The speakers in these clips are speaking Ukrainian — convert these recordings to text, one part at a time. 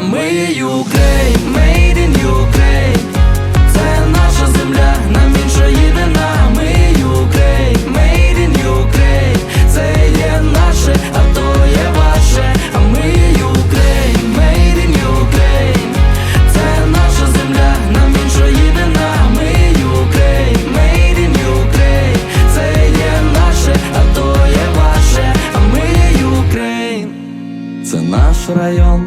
ми є Ukraine, made in Ukraine. Це наша земля, нам інша єдина. Ми є Ukraine, made in Ukraine. Це є наше, а то є ваше. А ми є Ukraine, made in Ukraine. Це наша земля, нам інша єдина. Ми є Ukraine, made in Ukraine. Це є наше, а то є ваше. А ми є Ukraine це наш район,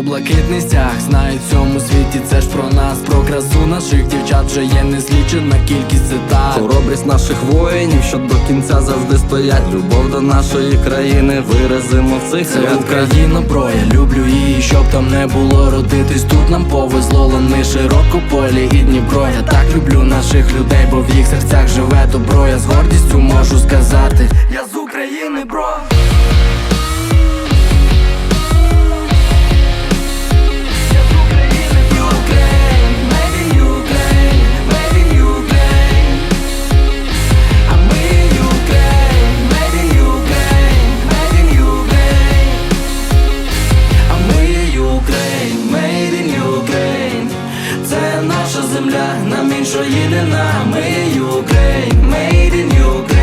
Жовто-блакитний стяг знають в цьому світі, це ж про нас, про красу наших дівчат вже є незлічена кількість цитат Хоробрість наших воїнів, що до кінця завжди стоять. Любов до нашої країни виразимо в цих Це Україна, бро, я люблю її, щоб там не було родитись. Тут нам повезло, лани широкополі і Дніпро. Я так люблю наших людей, бо в їх серцях живе добро. Я з гордістю можу сказати, я з України, бро. Земля, нам інша єдина. Ми Ukraine, made in Ukraine.